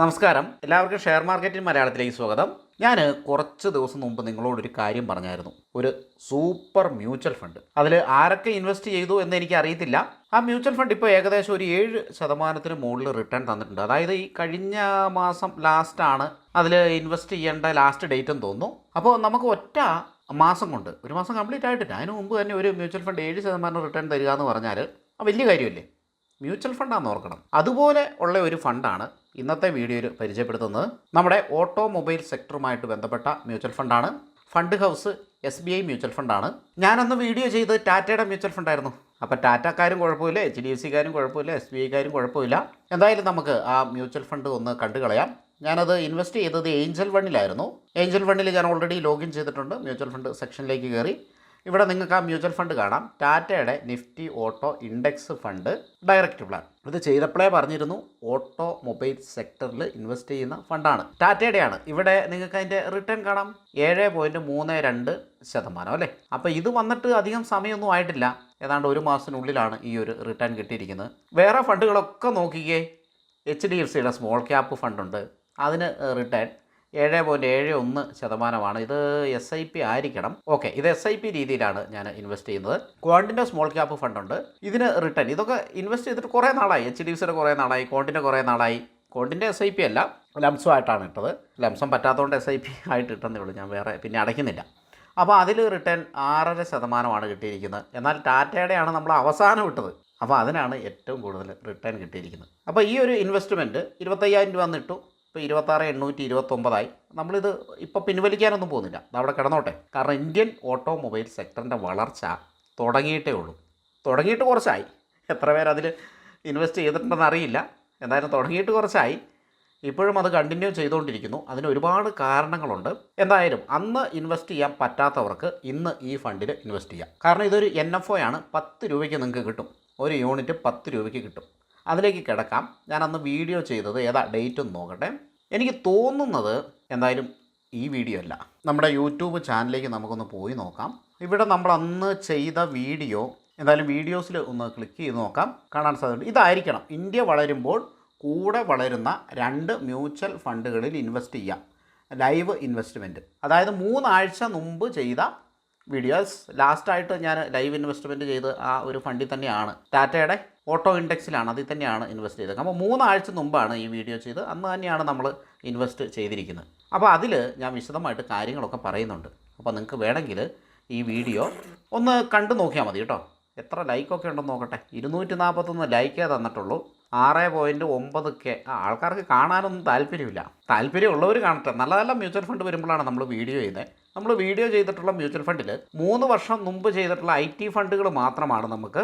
നമസ്കാരം. എല്ലാവർക്കും ഷെയർ മാർക്കറ്റിന്റെ മലയാളത്തിലേക്ക് സ്വാഗതം. ഞാൻ കുറച്ച് ദിവസം മുമ്പ് നിങ്ങളോടൊരു കാര്യം പറഞ്ഞായിരുന്നു. ഒരു സൂപ്പർ മ്യൂച്വൽ ഫണ്ട്. അതിൽ ആരൊക്കെ ഇൻവെസ്റ്റ് ചെയ്തു എന്ന് എനിക്ക് അറിയത്തില്ല. ആ മ്യൂച്വൽ ഫണ്ട് ഇപ്പോൾ ഏകദേശം ഒരു ഏഴ് ശതമാനത്തിന് മുകളിൽ റിട്ടേൺ തന്നിട്ടുണ്ട്. അതായത് ഈ കഴിഞ്ഞ മാസം ലാസ്റ്റാണ് അതിൽ ഇൻവെസ്റ്റ് ചെയ്യേണ്ട ലാസ്റ്റ് ഡേറ്റ് എന്ന് തോന്നുന്നു. അപ്പോൾ നമുക്ക് ഒറ്റ മാസം കൊണ്ട് ഒരു മാസം കംപ്ലീറ്റ് ആയിട്ടില്ല അതിന് മുമ്പ് തന്നെ ഒരു മ്യൂച്വൽ ഫണ്ട് ഏഴ് ശതമാനം റിട്ടേൺ തരിക എന്ന് പറഞ്ഞാൽ വലിയ കാര്യമല്ലേ? മ്യൂച്വൽ ഫണ്ടാണെന്ന് ഓർക്കണം. അതുപോലെ ഉള്ള ഒരു ഫണ്ടാണ് ഇന്നത്തെ വീഡിയോയിൽ പരിചയപ്പെടുത്തുന്നത്. നമ്മുടെ ഓട്ടോമൊബൈൽ സെക്ടറുമായിട്ട് ബന്ധപ്പെട്ട mutual ഫണ്ടാണ്. Fund house S B I mutual ഫണ്ടാണ്. ഞാനന്ന് വീഡിയോ ചെയ്ത് ടാറ്റയുടെ മ്യൂച്വൽ ഫണ്ടായിരുന്നു. അപ്പോൾ ടാറ്റക്കാരും കുഴപ്പമില്ല എച്ച് ഡി എഫ് സിക്കാരും കുഴപ്പമില്ല എസ് ബി ഐക്കാരും കുഴപ്പമില്ല. എന്തായാലും നമുക്ക് ആ മ്യൂച്വൽ ഫണ്ട് ഒന്ന് കണ്ടു കളയാം. ഞാനത് ഇൻവെസ്റ്റ് ചെയ്തത് ഏഞ്ചൽ വണ്ണിലായിരുന്നു. ഏഞ്ചൽ വണ്ണിൽ ഞാൻ ഓൾറെഡി ലോഗിൻ ചെയ്തിട്ടുണ്ട്. മ്യൂച്വൽ ഫണ്ട് സെക്ഷനിലേക്ക് കയറി. ഇവിടെ നിങ്ങൾക്ക് ആ മ്യൂച്വൽ ഫണ്ട് കാണാം. ടാറ്റയുടെ Nifty auto index fund direct plan ഇത് ചെയ്തപ്പോഴേ പറഞ്ഞിരുന്നു ഓട്ടോ മൊബൈൽ സെക്ടറിൽ ഇൻവെസ്റ്റ് ചെയ്യുന്ന ഫണ്ടാണ് ടാറ്റയുടെയാണ് ഇവിടെ നിങ്ങൾക്ക് അതിന്റെ റിട്ടേൺ കാണാം. ഏഴ് പോയിന്റ് മൂന്ന് രണ്ട് ശതമാനം അല്ലേ? അപ്പോൾ ഇത് വന്നിട്ട് അധികം സമയമൊന്നും ആയിട്ടില്ല. ഏതാണ്ട് ഒരു മാസത്തിനുള്ളിലാണ് ഈ ഒരു റിട്ടേൺ കിട്ടിയിരിക്കുന്നത്. വേറെ ഫണ്ടുകളൊക്കെ നോക്കിക്കേ. എച്ച് ഡി എഫ് സിയുടെ സ്മോൾ ക്യാപ്പ് ഫണ്ടുണ്ട് അതിന് റിട്ടേൺ ഏഴ് പോയിന്റ് ഏഴ് ഒന്ന് ശതമാനമാണ്. ഇത് എസ് ഐ പി ആയിരിക്കണം. ഓക്കെ ഇത് എസ് ഐ പി രീതിയിലാണ് ഞാൻ ഇൻവെസ്റ്റ് ചെയ്യുന്നത്. ക്വാണ്ടിന്റെ സ്മോൾ ക്യാപ്പ് ഫണ്ടുണ്ട് ഇതിന് റിട്ടേൺ ഇതൊക്കെ ഇൻവെസ്റ്റ് ചെയ്തിട്ട് കുറേ നാളായി. എച്ച് ഡി സിയുടെ കുറേ നാളായി ക്വാണ്ടിന്റെ കുറേ നാളായി. ക്വാണ്ടിന്റെ എസ് ഐ പി അല്ല ലംസം ആയിട്ടാണ് ഇട്ടത്. ലംസം പറ്റാത്തതുകൊണ്ട് എസ് ഐ പി ആയിട്ട് ഇട്ടെന്നേ ഉള്ളൂ. ഞാൻ വേറെ പിന്നെ അടയ്ക്കുന്നില്ല. അപ്പോൾ അതിൽ റിട്ടേൺ ആറര ശതമാനമാണ് കിട്ടിയിരിക്കുന്നത്. എന്നാൽ ടാറ്റയുടെയാണ് നമ്മൾ അവസാനം ഇട്ടത്. അപ്പോൾ അതിനാണ് ഏറ്റവും കൂടുതൽ റിട്ടേൺ കിട്ടിയിരിക്കുന്നത്. അപ്പോൾ ഈ ഒരു ഇൻവെസ്റ്റ്മെന്റ് ഇരുപത്തയ്യായിരം രൂപ ഇട്ടു ഇപ്പോൾ ഇരുപത്താറ് എണ്ണൂറ്റി ഇരുപത്തൊമ്പതായി. നമ്മളിത് ഇപ്പോൾ പിൻവലിക്കാനൊന്നും പോകുന്നില്ല. അത് അവിടെ കിടന്നോട്ടെ. കാരണം ഇന്ത്യൻ ഓട്ടോമൊബൈൽ സെക്ടറിന്റെ വളർച്ച തുടങ്ങിയിട്ടേ ഉള്ളൂ. തുടങ്ങിയിട്ട് കുറച്ചായി. എത്ര പേരതിൽ ഇൻവെസ്റ്റ് ചെയ്തിട്ടുണ്ടെന്ന് അറിയില്ല. എന്തായാലും തുടങ്ങിയിട്ട് കുറച്ചായി. ഇപ്പോഴും അത് കണ്ടിന്യൂ ചെയ്തുകൊണ്ടിരിക്കുന്നു. അതിന് ഒരുപാട് കാരണങ്ങളുണ്ട്. എന്തായാലും അന്ന് ഇൻവെസ്റ്റ് ചെയ്യാൻ പറ്റാത്തവർക്ക് ഇന്ന് ഈ ഫണ്ടിൽ ഇൻവെസ്റ്റ് ചെയ്യാം. കാരണം ഇതൊരു എൻ എഫ് ഒ ആണ്. പത്ത് രൂപയ്ക്ക് നിങ്ങൾക്ക് കിട്ടും. ഒരു യൂണിറ്റ് പത്ത് രൂപയ്ക്ക് കിട്ടും. അതിലേക്ക് കിടക്കാം. ഞാൻ അന്ന് വീഡിയോ ചെയ്തത് ഏതാ? ഡേറ്റ് ഒന്ന് നോക്കട്ടെ. എനിക്ക് തോന്നുന്നത് എന്തായാലും ഈ വീഡിയോ അല്ല. നമ്മുടെ യൂട്യൂബ് ചാനലിലേക്ക് നമുക്കൊന്ന് പോയി നോക്കാം. ഇവിടെ നമ്മൾ അന്ന് ചെയ്ത വീഡിയോ എന്തായാലും വീഡിയോസിൽ ഒന്ന് ക്ലിക്ക് ചെയ്ത് നോക്കാം. കാണാൻ സാധ്യതയുണ്ട്. ഇതായിരിക്കണം. ഇന്ത്യ വളരുമ്പോൾ കൂടെ വളരുന്ന രണ്ട് മ്യൂച്വൽ ഫണ്ടുകളിൽ ഇൻവെസ്റ്റ് ചെയ്യാം. ലൈവ് ഇൻവെസ്റ്റ്മെന്റ് അതായത് മൂന്നാഴ്ച മുമ്പ് ചെയ്ത വീഡിയോസ് ലാസ്റ്റായിട്ട് ഞാൻ ലൈവ് ഇൻവെസ്റ്റ്മെന്റ് ചെയ്ത് ആ ഒരു ഫണ്ടിൽ തന്നെയാണ്. ടാറ്റയുടെ ഓട്ടോ ഇൻഡെക്സിലാണ് അതിൽ തന്നെയാണ് ഇൻവെസ്റ്റ് ചെയ്തത്. അപ്പോൾ മൂന്നാഴ്ച മുമ്പാണ് ഈ വീഡിയോ ചെയ്ത് അന്ന് തന്നെയാണ് നമ്മൾ ഇൻവെസ്റ്റ് ചെയ്തിരിക്കുന്നത്. അപ്പോൾ അതിൽ ഞാൻ വിശദമായിട്ട് കാര്യങ്ങളൊക്കെ പറയുന്നുണ്ട്. അപ്പോൾ നിങ്ങൾക്ക് വേണമെങ്കിൽ ഈ വീഡിയോ ഒന്ന് കണ്ടു നോക്കിയാൽ മതി കേട്ടോ. എത്ര ലൈക്കൊക്കെ ഉണ്ടെന്ന് നോക്കട്ടെ. ഇരുന്നൂറ്റി നാൽപ്പത്തൊന്ന് ലൈക്കേ തന്നിട്ടുള്ളൂ. ആറ് പോയിന്റ് ഒമ്പത് കെ. ആൾക്കാർക്ക് കാണാനൊന്നും താല്പര്യമില്ല. താല്പര്യമുള്ളവർ കാണട്ടെ. നല്ല നല്ല മ്യൂച്വൽ ഫണ്ട് വരുമ്പോഴാണ് നമ്മൾ വീഡിയോ ചെയ്യുന്നത്. നമ്മൾ വീഡിയോ ചെയ്തിട്ടുള്ള മ്യൂച്വൽ ഫണ്ടിൽ മൂന്ന് വർഷം മുമ്പ് ചെയ്തിട്ടുള്ള ഐ ടി ഫണ്ടുകൾ മാത്രമാണ് നമുക്ക്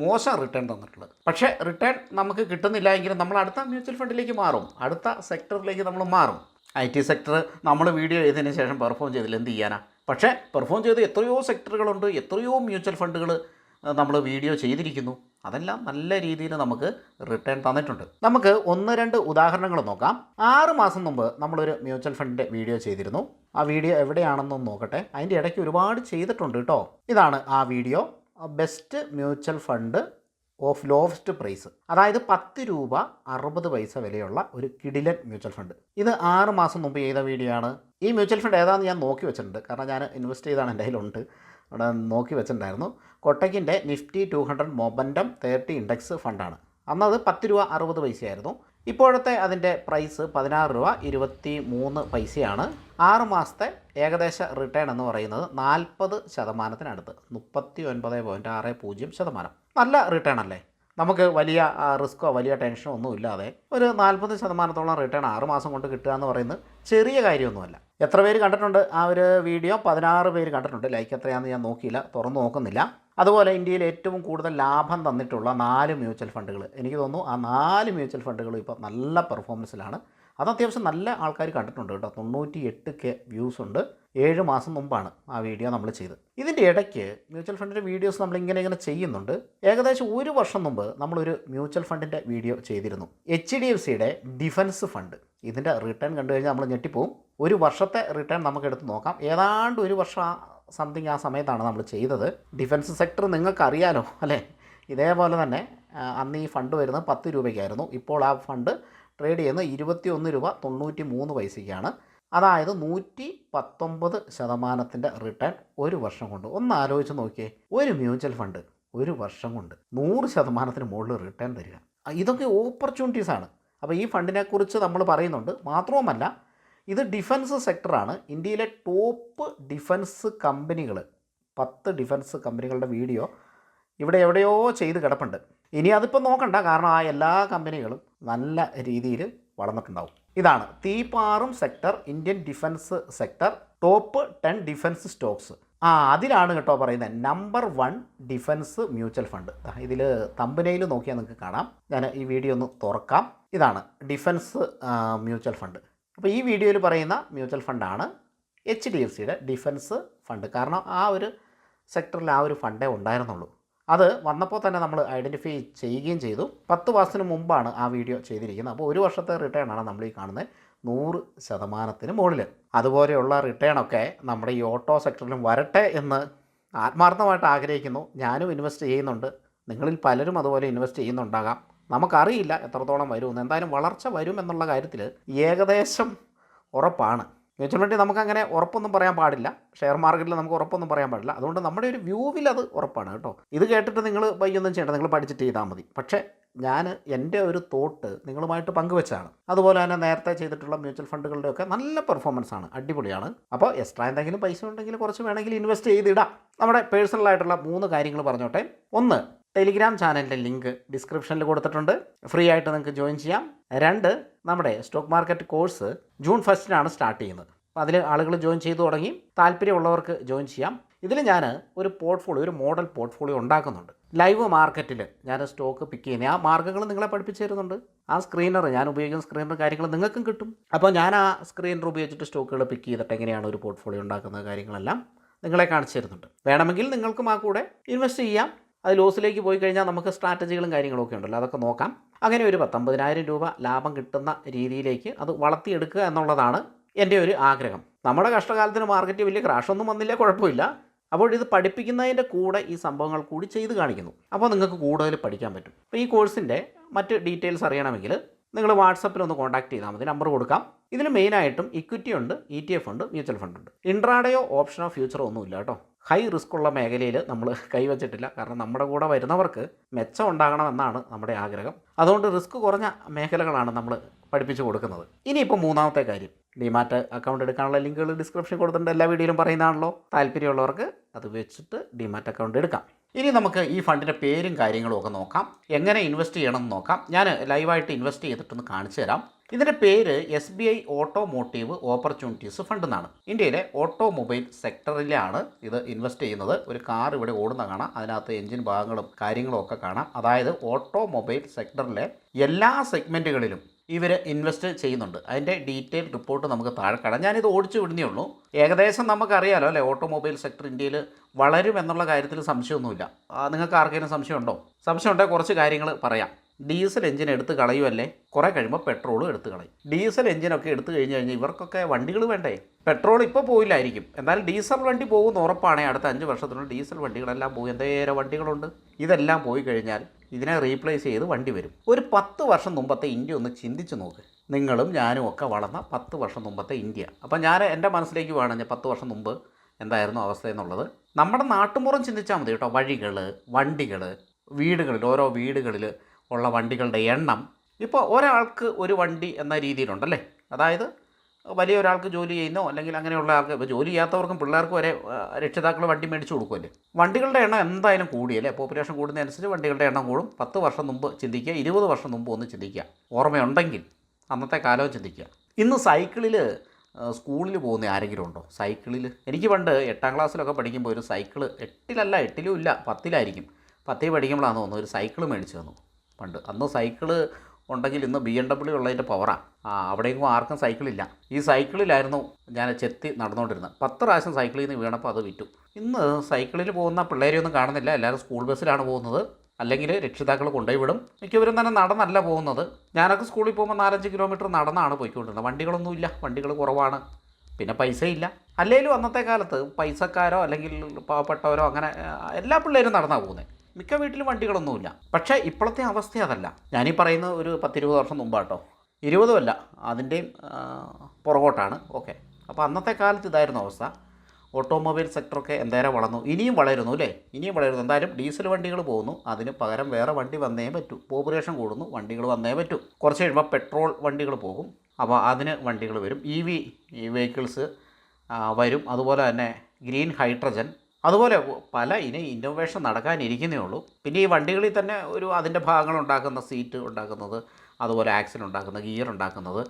മോശം റിട്ടേൺ തന്നിട്ടുള്ളത്. പക്ഷേ റിട്ടേൺ നമുക്ക് കിട്ടുന്നില്ല എങ്കിലും നമ്മൾ അടുത്ത മ്യൂച്വൽ ഫണ്ടിലേക്ക് മാറും. അടുത്ത സെക്ടറിലേക്ക് നമ്മൾ മാറും. ഐ ടി സെക്ടർ നമ്മൾ വീഡിയോ ചെയ്തതിന് ശേഷം പെർഫോം ചെയ്തില്ല എന്ത് ചെയ്യാനാ? പക്ഷേ പെർഫോം ചെയ്ത് എത്രയോ സെക്ടറുകളുണ്ട് എത്രയോ മ്യൂച്വൽ ഫണ്ടുകൾ നമ്മൾ വീഡിയോ ചെയ്തിരിക്കുന്നു. അതെല്ലാം നല്ല രീതിയിൽ നമുക്ക് റിട്ടേൺ തന്നിട്ടുണ്ട്. നമുക്ക് ഒന്ന് രണ്ട് ഉദാഹരണങ്ങൾ നോക്കാം. ആറ് മാസം മുമ്പ് നമ്മളൊരു മ്യൂച്വൽ ഫണ്ടിന്റെ വീഡിയോ ചെയ്തിരുന്നു. ആ വീഡിയോ എവിടെയാണെന്നൊന്ന് നോക്കട്ടെ. അതിന്റെ ഇടയ്ക്ക് ഒരുപാട് ചെയ്തിട്ടുണ്ട് കേട്ടോ. ഇതാണ് ആ video. Best mutual fund of lowest price. അതായത് പത്ത് രൂപ അറുപത് പൈസ വിലയുള്ള ഒരു കിടിലൻ മ്യൂച്വൽ ഫണ്ട്. ഇത് ആറ് മാസം മുമ്പ് ചെയ്ത വീഡിയോ ആണ്. ഈ മ്യൂച്വൽ ഫണ്ട് ഏതാണെന്ന് ഞാൻ നോക്കി വെച്ചിട്ടുണ്ട്. കാരണം ഞാൻ ഇൻവെസ്റ്റ് ചെയ്താണ് എന്റെ കയ്യിലുണ്ട്. അവിടെ നോക്കി വെച്ചിട്ടുണ്ടായിരുന്നു. കൊട്ടക്കിന്റെ നിഫ്റ്റി ടു ഹൺഡ്രഡ് മൊബന്റം തേർട്ടി ഇൻഡെക്സ് ഫണ്ടാണ്. അന്നത് പത്ത് രൂപ അറുപത് പൈസയായിരുന്നു. ഇപ്പോഴത്തെ അതിന്റെ പ്രൈസ് പതിനാറ് രൂപ ഇരുപത്തി മൂന്ന് പൈസയാണ്. ആറ് മാസത്തെ ഏകദേശ റിട്ടേൺ എന്ന് പറയുന്നത് നാൽപ്പത് ശതമാനത്തിനടുത്ത് മുപ്പത്തി ഒൻപത് പോയിന്റ് ആറ് പൂജ്യം ശതമാനം. നല്ല റിട്ടേൺ അല്ലേ? നമുക്ക് വലിയ റിസ്ക്കോ വലിയ ടെൻഷനോ ഒന്നും ഇല്ലാതെ ഒരു നാൽപ്പത് ശതമാനത്തോളം റിട്ടേൺ ആറ് മാസം കൊണ്ട് കിട്ടുക എന്ന് പറയുന്നത് ചെറിയ കാര്യമൊന്നുമല്ല. എത്ര പേര് കണ്ടിട്ടുണ്ട് ആ ഒരു വീഡിയോ പതിനാറ് പേര് കണ്ടിട്ടുണ്ട്. ലൈക്ക് എത്രയാണെന്ന് ഞാൻ നോക്കിയില്ല തുറന്ന് നോക്കുന്നില്ല. അതുപോലെ ഇന്ത്യയിൽ ഏറ്റവും കൂടുതൽ ലാഭം തന്നിട്ടുള്ള നാല് മ്യൂച്വൽ ഫണ്ടുകൾ. എനിക്ക് തോന്നുന്നു ആ നാല് മ്യൂച്വൽ ഫണ്ടുകളും ഇപ്പോൾ നല്ല പെർഫോമൻസിലാണ്. അത് അത്യാവശ്യം നല്ല ആൾക്കാർ കണ്ടിട്ടുണ്ട് കേട്ടോ. തൊണ്ണൂറ്റി എട്ട് കെ വ്യൂസ് ഉണ്ട്. ഏഴ് മാസം മുമ്പാണ് ആ വീഡിയോ നമ്മൾ ചെയ്ത് ഇതിന്റെ ഇടയ്ക്ക് മ്യൂച്വൽ ഫണ്ടിന്റെ വീഡിയോസ് നമ്മൾ ഇങ്ങനെ ഇങ്ങനെ ചെയ്യുന്നുണ്ട്. ഏകദേശം ഒരു വർഷം മുമ്പ് നമ്മളൊരു മ്യൂച്വൽ ഫണ്ടിന്റെ വീഡിയോ ചെയ്തിരുന്നു. എച്ച് ഡി എഫ് സിയുടെ ഡിഫൻസ് ഫണ്ട്. ഇതിന്റെ റിട്ടേൺ കണ്ടു കഴിഞ്ഞാൽ നമ്മൾ ഞെട്ടിപ്പോവും. ഒരു വർഷത്തെ റിട്ടേൺ നമുക്ക് എടുത്ത് നോക്കാം. ഏതാണ്ട് ഒരു വർഷം സംതിങ് ആ സമയത്താണ് നമ്മൾ ചെയ്തത്. ഡിഫൻസ് സെക്ടർ നിങ്ങൾക്കറിയാലോ അല്ലേ? ഇതേപോലെ തന്നെ അന്ന് ഈ ഫണ്ട് വരുന്നത് പത്ത് രൂപയ്ക്കായിരുന്നു. ഇപ്പോൾ ആ ഫണ്ട് ട്രേഡ് ചെയ്യുന്നത് ഇരുപത്തി ഒന്ന് രൂപ തൊണ്ണൂറ്റി മൂന്ന് പൈസയ്ക്കാണ്. അതായത് നൂറ്റി പത്തൊമ്പത് ശതമാനത്തിന്റെ റിട്ടേൺ ഒരു വർഷം കൊണ്ട്. ഒന്ന് ആലോചിച്ച് നോക്കിയേ ഒരു മ്യൂച്വൽ ഫണ്ട് ഒരു വർഷം കൊണ്ട് നൂറ് ശതമാനത്തിന് മുകളിൽ റിട്ടേൺ തരിക. ഇതൊക്കെ ഓപ്പർച്യൂണിറ്റീസ് ആണ്. അപ്പോൾ ഈ ഫണ്ടിനെക്കുറിച്ച് നമ്മൾ പറയുന്നുണ്ട്. മാത്രവുമല്ല ഇത് ഡിഫൻസ് സെക്ടറാണ്. ഇന്ത്യയിലെ ടോപ്പ് ഡിഫൻസ് കമ്പനികൾ പത്ത് ഡിഫൻസ് കമ്പനികളുടെ വീഡിയോ ഇവിടെ എവിടെയോ ചെയ്ത് കിടപ്പുണ്ട്. ഇനി അതിപ്പോൾ നോക്കണ്ട കാരണം ആ എല്ലാ കമ്പനികളും നല്ല രീതിയിൽ വളർന്നിട്ടുണ്ടാവും. ഇതാണ് തീപ്പാറും sector Indian defence sector top ten defence stocks. ആ അതിലാണ് കേട്ടോ പറയുന്നത്. Number one defence mutual fund. ഇതിൽ തമ്പനയിൽ നോക്കിയാൽ നിങ്ങൾക്ക് കാണാം. ഞാൻ ഈ വീഡിയോ ഒന്ന് തുറക്കാം. ഇതാണ് ഡിഫൻസ് മ്യൂച്വൽ ഫണ്ട്. അപ്പോൾ ഈ വീഡിയോയിൽ പറയുന്ന മ്യൂച്വൽ ഫണ്ടാണ് എച്ച് ഡി എഫ് സിയുടെ ഡിഫൻസ് ഫണ്ട് കാരണം ആ ഒരു സെക്ടറിൽ ആ ഒരു ഫണ്ടേ ഉണ്ടായിരുന്നുള്ളൂ. അത് വന്നപ്പോൾ തന്നെ നമ്മൾ ഐഡന്റിഫൈ ചെയ്യുകയും ചെയ്തു. പത്ത് മാസത്തിന് മുമ്പാണ് ആ വീഡിയോ ചെയ്തിരിക്കുന്നത്. അപ്പോൾ ഒരു വർഷത്തെ റിട്ടേൺ ആണ് നമ്മൾ ഈ കാണുന്നത് നൂറ് ശതമാനത്തിന് മുകളിൽ അതുപോലെയുള്ള റിട്ടേൺ ഒക്കെ നമ്മുടെ ഈ ഓട്ടോ സെക്ടറിലും വരട്ടെ എന്ന് ആത്മാർത്ഥമായിട്ട് ആഗ്രഹിക്കുന്നു. ഞാനും ഇൻവെസ്റ്റ് ചെയ്യുന്നുണ്ട്. നിങ്ങളിൽ പലരും അതുപോലെ ഇൻവെസ്റ്റ് ചെയ്യുന്നുണ്ടാകാം. നമുക്കറിയില്ല എത്രത്തോളം വരുമെന്ന് എന്തായാലും വളർച്ച വരുമെന്നുള്ള കാര്യത്തിൽ ഏകദേശം ഉറപ്പാണ്. മ്യൂച്വൽ ഫണ്ടിൽ നമുക്കങ്ങനെ ഉറപ്പൊന്നും പറയാൻ പാടില്ല. ഷെയർ മാർക്കറ്റിൽ നമുക്ക് ഉറപ്പൊന്നും പറയാൻ പാടില്ല. അതുകൊണ്ട് നമ്മുടെ ഒരു വ്യൂവിൽ അത് ഉറപ്പാണ് കേട്ടോ. ഇത് കേട്ടിട്ട് നിങ്ങൾ ബൈയൊന്നും ചെയ്യേണ്ട. നിങ്ങൾ പഠിച്ചിട്ട് ചെയ്താൽ മതി. പക്ഷേ ഞാൻ എന്റെ ഒരു തോട്ട് നിങ്ങളുമായിട്ട് പങ്കുവെച്ചാണ്. അതുപോലെ തന്നെ നേരത്തെ ചെയ്തിട്ടുള്ള മ്യൂച്വൽ ഫണ്ടുകളുടെയൊക്കെ നല്ല പെർഫോമൻസ് ആണ് അടിപൊളിയാണ്. അപ്പോൾ എക്സ്ട്രാ എന്തെങ്കിലും പൈസ ഉണ്ടെങ്കിൽ കുറച്ച് വേണമെങ്കിൽ ഇൻവെസ്റ്റ് ചെയ്തിടാം. നമ്മുടെ പേഴ്സണലായിട്ടുള്ള മൂന്ന് കാര്യങ്ങൾ പറഞ്ഞോട്ടെ. ഒന്ന് ടെലിഗ്രാം ചാനലിന്റെ ലിങ്ക് ഡിസ്ക്രിപ്ഷനിൽ കൊടുത്തിട്ടുണ്ട്. ഫ്രീ ആയിട്ട് നിങ്ങൾക്ക് ജോയിൻ ചെയ്യാം. രണ്ട് നമ്മുടെ സ്റ്റോക്ക് മാർക്കറ്റ് കോഴ്സ് ജൂൺ ഫസ്റ്റിനാണ് സ്റ്റാർട്ട് ചെയ്യുന്നത്. അപ്പോൾ അതിൽ ആളുകൾ ജോയിൻ ചെയ്തു തുടങ്ങി. താല്പര്യമുള്ളവർക്ക് ജോയിൻ ചെയ്യാം. ഇതിൽ ഞാൻ ഒരു പോർട്ട്ഫോളിയോ ഒരു മോഡൽ പോർട്ട്ഫോളിയോ ഉണ്ടാക്കുന്നുണ്ട്. ലൈവ് മാർക്കറ്റിൽ ഞാൻ സ്റ്റോക്ക് പിക്ക് ചെയ്യുന്നത് ആ മാർഗങ്ങൾ നിങ്ങളെ പഠിപ്പിച്ചു തരുന്നുണ്ട്. ആ സ്ക്രീനർ ഞാൻ ഉപയോഗിക്കുന്ന സ്ക്രീനർ കാര്യങ്ങൾ നിങ്ങൾക്കും കിട്ടും. അപ്പോൾ ഞാൻ ആ സ്ക്രീനർ ഉപയോഗിച്ചിട്ട് സ്റ്റോക്കുകൾ പിക്ക് ചെയ്തിട്ട് എങ്ങനെയാണ് ഒരു പോർട്ട്ഫോളിയോ ഉണ്ടാക്കുന്ന കാര്യങ്ങളെല്ലാം നിങ്ങളെ കാണിച്ചു തരുന്നുണ്ട്. വേണമെങ്കിൽ നിങ്ങൾക്കും ആ കൂടെ ഇൻവെസ്റ്റ് ചെയ്യാം. അത് ലോസിലേക്ക് പോയി കഴിഞ്ഞാൽ നമുക്ക് സ്ട്രാറ്റജികളും കാര്യങ്ങളൊക്കെ ഉണ്ടല്ലോ അതൊക്കെ നോക്കാം. അങ്ങനെ ഒരു പത്തൊമ്പതിനായിരം രൂപ ലാഭം കിട്ടുന്ന രീതിയിലേക്ക് അത് വളർത്തിയെടുക്കുക എന്നുള്ളതാണ് എന്റെ ഒരു ആഗ്രഹം. നമ്മുടെ കഷ്ടകാലത്തിന് മാർക്കറ്റ് വലിയ ക്രാഷൊന്നും വന്നില്ല കുഴപ്പമില്ല. അപ്പോൾ ഇത് പഠിപ്പിക്കുന്നതിന്റെ കൂടെ ഈ സംഭവങ്ങൾ കൂടി ചെയ്ത് കാണിക്കുന്നു. അപ്പോൾ നിങ്ങൾക്ക് കൂടുതൽ പഠിക്കാൻ പറ്റും. അപ്പോൾ ഈ കോഴ്സിന്റെ മറ്റ് ഡീറ്റെയിൽസ് അറിയണമെങ്കിൽ നിങ്ങൾ വാട്സപ്പിൽ ഒന്ന് കോൺടാക്ട് ചെയ്താൽ മതി നമ്പർ കൊടുക്കാം. ഇതിൽ മെയിനായിട്ടും ഇക്വിറ്റി ഉണ്ട് ഇ ടി എഫ് ഉണ്ട് മ്യൂച്വൽ ഫണ്ട് ഉണ്ട്. ഇൻട്രാഡയോ ഓപ്ഷനോ ഫ്യൂച്ചറോ ഒന്നുമില്ല കേട്ടോ. ഹൈ റിസ്ക് ഉള്ള മേഖലയിൽ നമ്മൾ കൈവച്ചിട്ടില്ല. കാരണം നമ്മുടെ കൂടെ വരുന്നവർക്ക് മെച്ചം ഉണ്ടാകണമെന്നാണ് നമ്മുടെ ആഗ്രഹം. അതുകൊണ്ട് റിസ്ക് കുറഞ്ഞ മേഖലകളാണ് നമ്മൾ പഠിപ്പിച്ചു കൊടുക്കുന്നത്. ഇനിയിപ്പോൾ മൂന്നാമത്തെ കാര്യം. ഡിമാറ്റ് അക്കൗണ്ട് എടുക്കാനുള്ള ലിങ്കുകൾ ഡിസ്ക്രിപ്ഷൻ കൊടുത്തിട്ടുണ്ട്. എല്ലാ വീഡിയോയിലും പറയുന്നതാണല്ലോ. താല്പര്യമുള്ളവർക്ക് അത് വെച്ചിട്ട് ഡിമാറ്റ് അക്കൗണ്ട് എടുക്കാം. ഇനി നമുക്ക് ഈ ഫണ്ടിന്റെ പേരും കാര്യങ്ങളും ഒക്കെ നോക്കാം. എങ്ങനെ ഇൻവെസ്റ്റ് ചെയ്യണം എന്ന് നോക്കാം. ഞാൻ ലൈവായിട്ട് ഇൻവെസ്റ്റ് ചെയ്തിട്ടൊന്ന് കാണിച്ചു തരാം. ഇതിന്റെ പേര് S B I automotive opportunities fund എന്നാണ്. ഇന്ത്യയിലെ ഓട്ടോമൊബൈൽ സെക്ടറിലാണ് ഇത് ഇൻവെസ്റ്റ് ചെയ്യുന്നത്. ഒരു കാർ ഇവിടെ ഓടുന്ന കാണാം. അതിനകത്ത് എഞ്ചിൻ ഭാഗങ്ങളും കാര്യങ്ങളും ഒക്കെ കാണാം. അതായത് ഓട്ടോമൊബൈൽ സെക്ടറിലെ എല്ലാ സെഗ്മെന്റുകളിലും ഇവർ ഇൻവെസ്റ്റ് ചെയ്യുന്നുണ്ട്. അതിന്റെ ഡീറ്റെയിൽ റിപ്പോർട്ട് നമുക്ക് താഴെ കാണാം. ഞാനിത് ഓടിച്ചു വിടുന്നേ ഉള്ളൂ. ഏകദേശം നമുക്കറിയാലോ അല്ലേ? ഓട്ടോമൊബൈൽ സെക്ടർ ഇന്ത്യയിൽ വളരും എന്നുള്ള കാര്യത്തിൽ സംശയമൊന്നുമില്ല. നിങ്ങൾക്ക് ആർക്കെങ്കിലും സംശയമുണ്ടോ? സംശയമുണ്ടെങ്കിൽ കുറച്ച് കാര്യങ്ങൾ പറയാം. ഡീസൽ എഞ്ചിൻ എടുത്ത് കളയുമല്ലേ കുറേ കഴിയുമ്പോൾ പെട്രോളും എടുത്ത് കളയും. ഡീസൽ എഞ്ചിനൊക്കെ എടുത്തു കഴിഞ്ഞ് കഴിഞ്ഞാൽ ഇവർക്കൊക്കെ വണ്ടികൾ വേണ്ടേ? പെട്രോൾ ഇപ്പോൾ പോയില്ലായിരിക്കും. എന്നാൽ ഡീസൽ വണ്ടി പോകുന്ന ഉറപ്പാണേ അടുത്ത അഞ്ച് വർഷത്തിനുള്ളിൽ ഡീസൽ വണ്ടികളെല്ലാം പോകും. എന്തേരം വണ്ടികളുണ്ട്? ഇതെല്ലാം പോയി കഴിഞ്ഞാൽ ഇതിനെ റീപ്ലേസ് ചെയ്ത് വണ്ടി വരും. ഒരു പത്ത് വർഷം മുമ്പത്തെ ഇന്ത്യ ഒന്ന് ചിന്തിച്ച് നോക്ക്. നിങ്ങളും ഞാനും ഒക്കെ വളർന്ന പത്ത് വർഷം മുമ്പത്തെ ഇന്ത്യ. അപ്പോൾ ഞാൻ എന്റെ മനസ്സിലേക്ക് വേണം പത്ത് വർഷം മുമ്പ് എന്തായിരുന്നു അവസ്ഥ എന്നുള്ളത്? നമ്മുടെ നാട്ടുമ്പുറം ചിന്തിച്ചാൽ മതി കേട്ടോ. വഴികൾ വണ്ടികൾ വീടുകളിൽ ഓരോ വീടുകളിൽ ഉള്ള വണ്ടികളുടെ എണ്ണം. ഇപ്പോൾ ഒരാൾക്ക് ഒരു വണ്ടി എന്ന രീതിയിലുണ്ടല്ലേ? അതായത് വലിയ ഒരാൾക്ക് ജോലി ചെയ്യുന്നോ അല്ലെങ്കിൽ അങ്ങനെയുള്ള ആൾക്ക് ഇപ്പോൾ ജോലി ചെയ്യാത്തവർക്കും പിള്ളേർക്കും വരെ രക്ഷിതാക്കൾ വണ്ടി മേടിച്ച് കൊടുക്കുമല്ലേ വണ്ടികളുടെ എണ്ണം എന്തായാലും കൂടിയല്ലേ? പോപ്പുലേഷൻ കൂടുന്നതനുസരിച്ച് വണ്ടികളുടെ എണ്ണം കൂടും. പത്ത് വർഷം മുമ്പ് ചിന്തിക്കുക ഇരുപത് വർഷം മുമ്പ് ഒന്ന് ചിന്തിക്കുക. ഓർമ്മയുണ്ടെങ്കിൽ അന്നത്തെ കാലവും ചിന്തിക്കുക. ഇന്ന് സൈക്കിളിൽ സ്കൂളിൽ പോകുന്ന ആരെങ്കിലും ഉണ്ടോ? സൈക്കിളിൽ എനിക്ക് പണ്ട് എട്ടാം ക്ലാസ്സിലൊക്കെ പഠിക്കുമ്പോൾ ഒരു സൈക്കിൾ എട്ടിലല്ല എട്ടിലും ഇല്ല പത്തിലായിരിക്കും. പത്തിൽ പഠിക്കുമ്പോഴാണ് തോന്നുന്നു ഒരു സൈക്കിൾ മേടിച്ചു തന്നു. പണ്ട്. അന്ന് സൈക്കിൾ ഉണ്ടെങ്കിൽ ഇന്ന് ബി എം ഡബ്ല്യു ഉള്ളതിന്റെ പവറാണ് ആ. അവിടെയെങ്കിലും ആർക്കും സൈക്കിളില്ല. ഈ സൈക്കിളിലായിരുന്നു ഞാൻ ചെത്തി നടന്നുകൊണ്ടിരുന്നത്. പത്ത് പ്രാവശ്യം സൈക്കിളിൽ നിന്ന് വീണപ്പോൾ അത് വിറ്റു. ഇന്ന് സൈക്കിളിൽ പോകുന്ന പിള്ളേരെയൊന്നും കാണുന്നില്ല. എല്ലാവരും സ്കൂൾ ബസ്സിലാണ് പോകുന്നത്. അല്ലെങ്കിൽ രക്ഷിതാക്കൾ കൊണ്ടുപോയി വിടും മിക്കവരും തന്നെ നടന്നല്ല പോകുന്നത്. ഞാനൊക്കെ സ്കൂളിൽ പോകുമ്പോൾ നാലഞ്ച് കിലോമീറ്റർ നടന്നാണ് പോയിക്കൊണ്ടിരുന്നത്. വണ്ടികളൊന്നുമില്ല വണ്ടികൾ കുറവാണ്. പിന്നെ പൈസയില്ല അല്ലെങ്കിലും അന്നത്തെ കാലത്ത് പൈസക്കാരോ അല്ലെങ്കിൽ പാവപ്പെട്ടവരോ അങ്ങനെ എല്ലാ പിള്ളേരും നടന്നാണ് പോകുന്നത്. മിക്ക വീട്ടിലും വണ്ടികളൊന്നുമില്ല. പക്ഷേ ഇപ്പോഴത്തെ അവസ്ഥ അതല്ല. ഞാനീ പറയുന്ന ഒരു പത്തിരുപത് വർഷം മുമ്പാട്ടോ. ഇരുപതുമല്ല അതിന്റെയും പുറകോട്ടാണ്. ഓക്കെ. അപ്പോൾ അന്നത്തെ കാലത്ത് ഇതായിരുന്നു അവസ്ഥ. ഓട്ടോമൊബൈൽ സെക്ടറൊക്കെ എന്തേരം വളർന്നു. ഇനിയും വളരുന്നു അല്ലേ? ഇനിയും വളരുന്നു. എന്തായാലും ഡീസൽ വണ്ടികൾ പോകുന്നു. അതിന് പകരം വേറെ വണ്ടി വന്നേ പറ്റൂ. പോപ്പുലേഷൻ കൂടുന്നു വണ്ടികൾ വന്നേ പറ്റൂ. കുറച്ച് കഴിയുമ്പോൾ പെട്രോൾ വണ്ടികൾ പോകും. അപ്പോൾ അതിന് വണ്ടികൾ വരും. ഇ വി വെഹിക്കിൾസ് വരും. അതുപോലെ തന്നെ ഗ്രീൻ ഹൈഡ്രജൻ അതുപോലെ പല ഇനി ഇന്നോവേഷൻ നടക്കാനിരിക്കുന്നേ ഉള്ളൂ. പിന്നെ ഈ വണ്ടികളിൽ തന്നെ ഒരു അതിന്റെ ഭാഗങ്ങൾ ഉണ്ടാക്കുന്ന സീറ്റ് ഉണ്ടാക്കുന്നത് അതുപോലെ ആക്സിൽ ഉണ്ടാക്കുന്ന ഗിയർ ഉണ്ടാക്കുന്നത്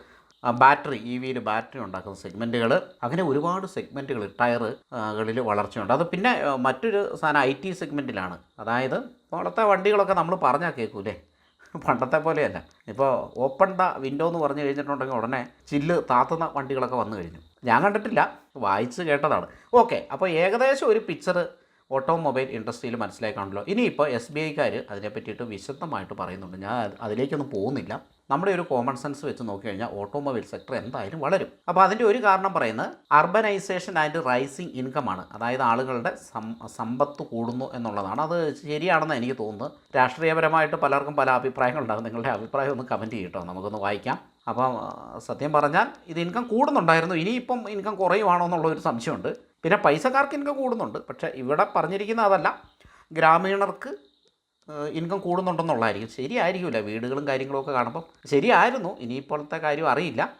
ബാറ്ററി ഇ വിയിൽ ബാറ്ററി ഉണ്ടാക്കുന്ന സെഗ്മെന്റുകൾ അങ്ങനെ ഒരുപാട് സെഗ്മെന്റുകൾ ടയറുകളിൽ വളർച്ചയുണ്ട്. അത് പിന്നെ മറ്റൊരു സാധനം ഐ ടി സെഗ്മെന്റിലാണ് അതായത് ഇപ്പോഴത്തെ വണ്ടികളൊക്കെ നമ്മൾ പറഞ്ഞാൽ കേൾക്കൂലേ പണ്ടത്തെ പോലെയല്ല. ഇപ്പോൾ ഓപ്പൺ ദ വിൻഡോ എന്ന് പറഞ്ഞു കഴിഞ്ഞിട്ടുണ്ടെങ്കിൽ ഉടനെ ചില്ല് താത്തുന്ന വണ്ടികളൊക്കെ വന്നു കഴിഞ്ഞു. ഞാൻ കണ്ടിട്ടില്ല. വായിച്ച് കേട്ടതാണ്. ഓക്കെ അപ്പോൾ ഏകദേശം ഒരു പിക്ചർ ഓട്ടോമൊബൈൽ ഇൻഡസ്ട്രിയിൽ മനസ്സിലാക്കാണല്ലോ ഇനിയിപ്പോൾ എസ് ബി ഐക്കാർ അതിനെ പറ്റിയിട്ട് വിശദമായിട്ട് പറയുന്നുണ്ട്. ഞാൻ അത് അതിലേക്കൊന്നും പോകുന്നില്ല. നമ്മുടെ ഒരു കോമൺ സെൻസ് വെച്ച് നോക്കിക്കഴിഞ്ഞാൽ ഓട്ടോമൊബൈൽ സെക്ടർ എന്തായാലും വളരും. അപ്പോൾ അതിന്റെ ഒരു കാരണം പറയുന്നത് അർബനൈസേഷൻ ആൻഡ് റൈസിങ് ഇൻകമാണ് അതായത് ആളുകളുടെ സമ്പത്ത് കൂടുന്നു എന്നുള്ളതാണ്. അത് ശരിയാണെന്ന് എനിക്ക് തോന്നുന്നു. രാഷ്ട്രീയപരമായിട്ട് പലർക്കും പല അഭിപ്രായങ്ങളുണ്ടാകും നിങ്ങളുടെ അഭിപ്രായം ഒന്ന് കമന്റ് ചെയ്യട്ടോ നമുക്കൊന്ന് വായിക്കാം. അപ്പം സത്യം പറഞ്ഞാൽ ഇത് ഇൻകം കൂടുന്നുണ്ടായിരുന്നു. ഇനിയിപ്പം ഇൻകം കുറയുവാണോ എന്നുള്ളൊരു സംശയമുണ്ട്. പിന്നെ പൈസക്കാർക്ക് ഇൻകം കൂടുന്നുണ്ട്. പക്ഷേ ഇവിടെ പറഞ്ഞിരിക്കുന്ന അതല്ല. ഗ്രാമീണർക്ക് ഇൻകം കൂടുന്നുണ്ടെന്നുള്ളതായിരിക്കും. ശരിയായിരിക്കില്ല വീടുകളും കാര്യങ്ങളും ഒക്കെ കാണുമ്പം ശരിയായിരുന്നു. ഇനിയിപ്പോഴത്തെ കാര്യം അറിയില്ല.